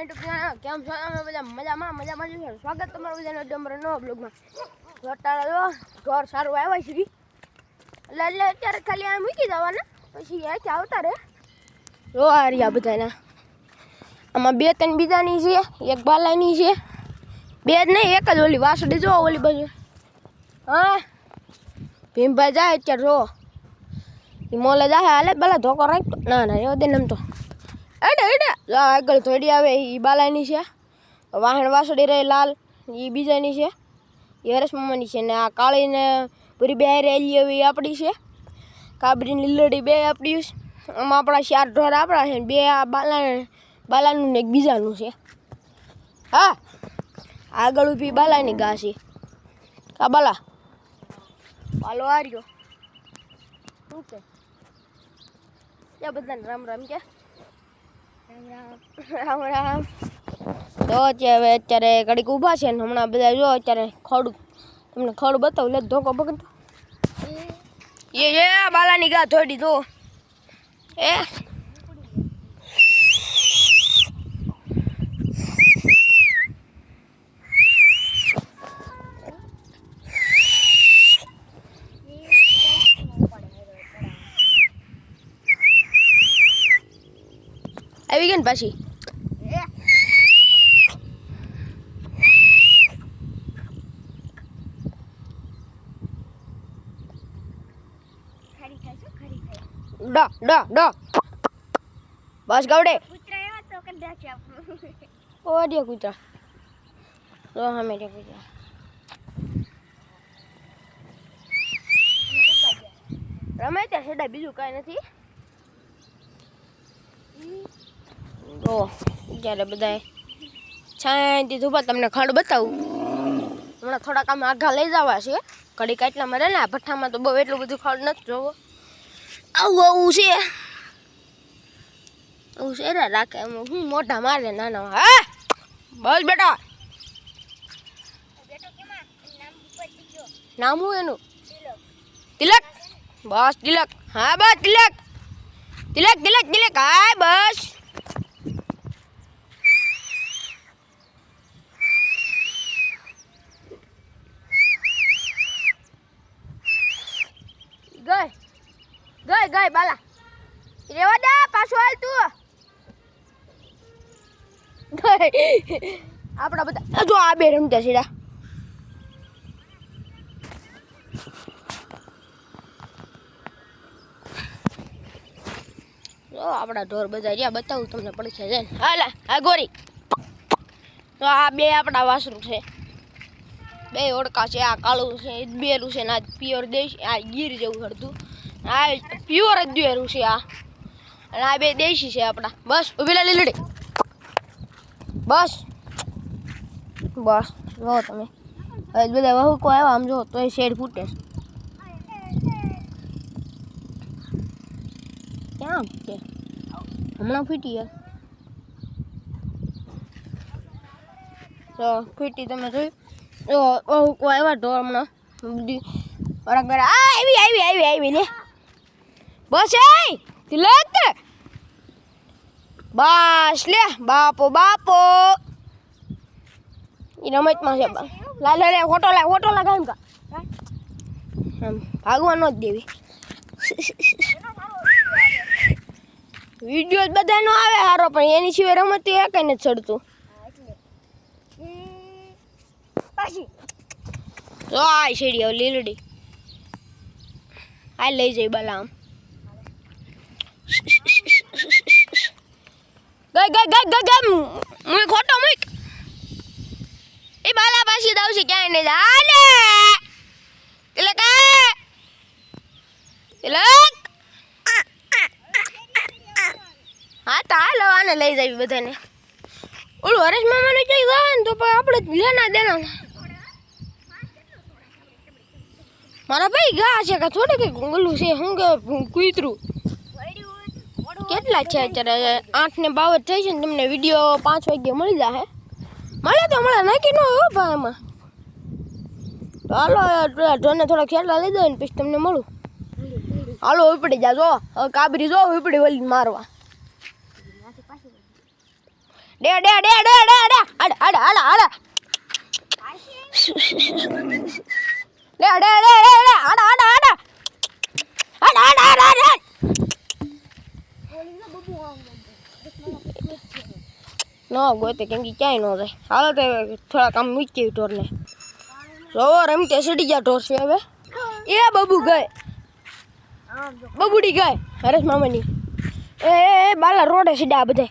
કેમ છો? તમે બધા મજામાં મજામાં છે સ્વાગત તમારું બધાનો ડમરો નવો બ્લોગમાં. અત્યારે જો, ઘર સારું આવ્યા છે. એટલે એટલે અત્યારે ખાલી આ મૂકી દેવાના. પછી એ કે આવતા રે જો આ રહ્યા બધાના. આમાં બે ત્રણ બીજાની છે, એક બાલાની છે. બે જ નહીં, એક જ ઓલી વાસડી જો, ઓલી બાજુ. હા. ભીમભાઈ જાય અત્યારે, જો. એ મોલે જાય, હાલે, પેલા ધોકો રાખતો ના ના એવો દે ને એમ તો. એડે એડે. આગળ થોડી આવે એ બાલાની છે. વાહણ વાસળી રહે લાલ એ બીજાની છે. એ હરેશ મામાની છે ને આ કાળીને પૂરી બે રેલી એવી આપણી છે. કાબરીની લીલડી બે આપણી આમાં આપણા ચાર ઢોર આપણા છે બે આ બાલા, બાલાનું ને એક બીજાનું છે. હા, આગળ ઊભી બાલાની ગા છે. કા બાલા. બાલો આર્યો શું કે? ત્યાં બધાને રામ રામ કે રામ રામ તો અત્યારે અત્યારે ઘડીક ઊભા છે ને હમણાં બધા જો અત્યારે ખડું તમને ખડું બતાવું લે ધોકો પકડતો એ એ બાલાની ગા થોડી તો એ. આવી ગઈ ને પાછી. ડો ડો ડો. બસ ગવડે ઓ રે કૂતરા. તો હમે રે કૂતરા. રમે ત્યાં સેડા બીજું કાંઈ નથી. તો જ્યારે બધાએ છાંયથી ધૂપા તમને ખડ બતાવું. હમણાં થોડાક આમ આઘા લઈ જવા છે. કડી કાટલા મરે ને ભઠ્ઠામાં તો બહુ એટલું બધું ખડ નથી, જોવો. આવું આવું છે. આવું છે રે રાખે હું મોઢા મારે નાના હા? બસ બેટા. નામ હું એનું? તિલક. બસ, તિલક. હા, બસ, તિલક. તિલક તિલક તિલક. હા બસ ગઈ ગઈ, બાલા. રેવા દે, પાછો હાલ તું. આપણા બધા જો આ બે રમતા જો આપણા ઢોર બધા રહ્યા, બતાવું તમને પડશે છે હાલા હા ગોરી. તો આ બે આપણા વાસરું છે. બે ઓળકા છે, આ કાળું છે બેરું છે, ને આ પ્યોર દેશ, આ ગીર જેવું હરતું. આ પ્યોર જ દેરું છે આ. અને આ બે દેશી છે આપણા. બસ લે લીલડી. બસ. બસ, જો તમે. બધા વહુકો આવ્યા, આમ જો તો એ શેડ ફૂટે. છે ક્યાં ફૂટે? હમણાં ફૂટી યાર. તો ફૂટી તમે જોયું? તો વહુકો આવ્યા ઢોર હમણાં બધી બરાબર આ, આવી આવી આવી આવી લે બસ એ તિલક બસ લે બાપો બાપો. એ રમતમાં છે બા. લા ફોટો લા ફોટો લગાવ કા. એમ ભાગવા ન જ દેવી. વીડિયો બધા નો આવે સારો પણ એની સિવાય રમત એ કઈ નથી ચડતું જો આ શેડી લીલડી. આ લઈ જઈ બલા આમ. ગઈ ગઈ ગઈ ગઈ ગઈ મુઈ ખોટો મુઈક એ બાલા પાછી દાવશે ક્યાંય નહીં હાલે એટલે આ! તિલક હા, તો હાલો, આને લઈ જાય બધાને. ઓલું હરેશ મામાને કઈ જાય ને, તો પણ આપણે લેના દેના મારા ભાઈ ગા છે કે થોડે કંઈક ઓલું છે, શું કે, કૂતરું? કેટલા છે અત્યારે? આઠ ને બાવન થઈ છે ને તમને વીડિયો પાંચ વાગ્યે મળી જશે મળે તો મળે નાખી ન હોય ભાઈ એમાં તો હાલો જોને થોડા ખેલા લઈ દો ને પછી તમને મળું. હાલો, ઉપડી જા, જો. કાબરી જો, ઉપડી વળી મારવા. ડે ડે ડે ડે ડે ડે. અડ અડ અડ અડ ડે ડે ડે ડે અડ અડ અડ અડ અડ અડ આડ ન ગોતે કેમ કે ક્યાંય ન જાય. હાલો તો થોડા કામ મૂકી ઢોરને. જોવો કે સડી ગયા ઢોર છે હવે. એ બબુ ગઈ. બબુડી ગઈ. હરેશ મામાની. એ બાલા રોડે સીડા બધે